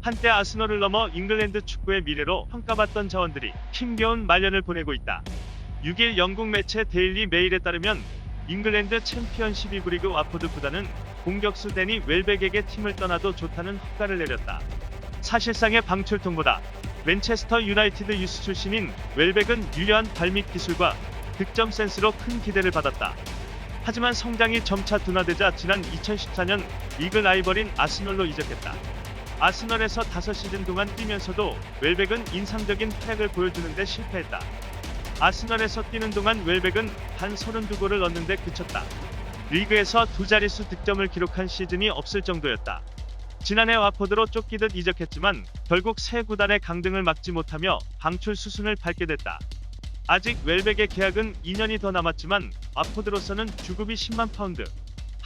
한때 아스널을 넘어 잉글랜드 축구의 미래로 평가받던 자원들이 힘겨운 말년을 보내고 있다. 6일 영국 매체 데일리 메일에 따르면 잉글랜드 챔피언십 2부 리그 와포드 구단은 공격수 데니 웰백에게 팀을 떠나도 좋다는 헛가를 내렸다. 사실상의 방출통보다 맨체스터 유나이티드 유스 출신인 웰백은 유려한 발밑 기술과 득점 센스로 큰 기대를 받았다. 하지만 성장이 점차 둔화되자 지난 2014년 리그 라이벌인 아스널로 이적했다. 아스널에서 5시즌 동안 뛰면서도 웰백은 인상적인 활약을 보여주는데 실패했다. 아스널에서 뛰는 동안 웰백은 단 32골을 넣는데 그쳤다. 리그에서 두 자릿수 득점을 기록한 시즌이 없을 정도였다. 지난해 와포드로 쫓기듯 이적했지만 결국 새 구단의 강등을 막지 못하며 방출 수순을 밟게 됐다. 아직 웰백의 계약은 2년이 더 남았지만 와포드로서는 주급이 10만 파운드,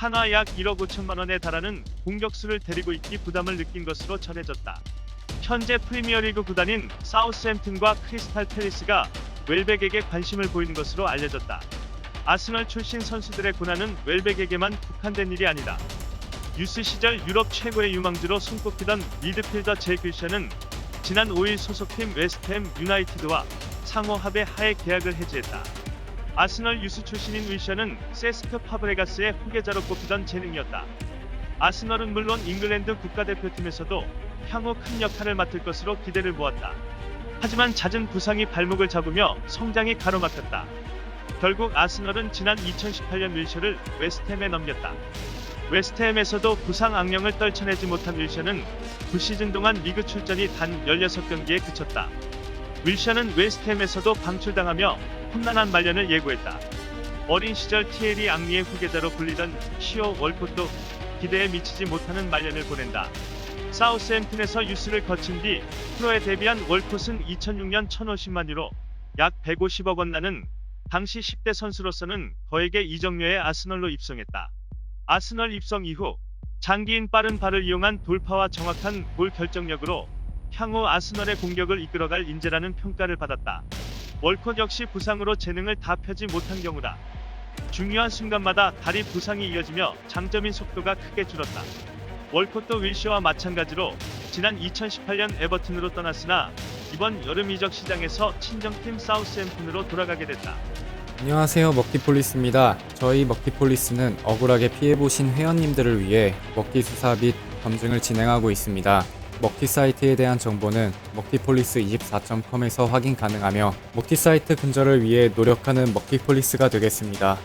한화 약 1억 5천만 원에 달하는 공격수를 데리고 있기 부담을 느낀 것으로 전해졌다. 현재 프리미어리그 구단인 사우스햄튼과 크리스탈 팰리스가 웰백에게 관심을 보이는 것으로 알려졌다. 아스널 출신 선수들의 고난은 웰백에게만 국한된 일이 아니다. 유스 시절 유럽 최고의 유망주로 손꼽히던 미드필더 제 글샤는 지난 5일 소속팀 웨스트햄 유나이티드와 상호 합의 하에 계약을 해지했다. 아스널 유스 출신인 윌셔는 세스크 파브레가스의 후계자로 꼽히던 재능이었다. 아스널은 물론 잉글랜드 국가대표팀에서도 향후 큰 역할을 맡을 것으로 기대를 모았다. 하지만 잦은 부상이 발목을 잡으며 성장이 가로막혔다. 결국 아스널은 지난 2018년 윌셔를 웨스트햄에 넘겼다. 웨스트햄에서도 부상 악령을 떨쳐내지 못한 윌셔는 9시즌 동안 리그 출전이 단 16경기에 그쳤다. 윌셔는 웨스트햄에서도 방출당하며 험난한 말년을 예고했다. 어린 시절 티에리 앙리의 후계자로 불리던 시오 월콧도 기대에 미치지 못하는 말년을 보낸다. 사우스햄튼에서 유스를 거친 뒤 프로에 데뷔한 월콧은 2006년 1,050만 유로 약 150억 원 나는 당시 10대 선수로서는 거액의 이적료에 아스널로 입성했다. 아스널 입성 이후 장기인 빠른 발을 이용한 돌파와 정확한 골 결정력으로 향후 아스널의 공격을 이끌어갈 인재라는 평가를 받았다. 월콧 역시 부상으로 재능을 다 펴지 못한 경우다. 중요한 순간마다 다리 부상이 이어지며 장점인 속도가 크게 줄었다. 월콧도 윌시와 마찬가지로 지난 2018년 에버튼으로 떠났으나 이번 여름 이적 시장에서 친정팀 사우스햄튼으로 돌아가게 됐다. 안녕하세요 먹기폴리스입니다. 저희 먹기폴리스는 억울하게 피해보신 회원님들을 위해 먹기 수사 및 검증을 진행하고 있습니다. 먹기 사이트에 대한 정보는 먹기폴리스24.com에서 확인 가능하며 먹기 사이트 근절을 위해 노력하는 먹기폴리스가 되겠습니다.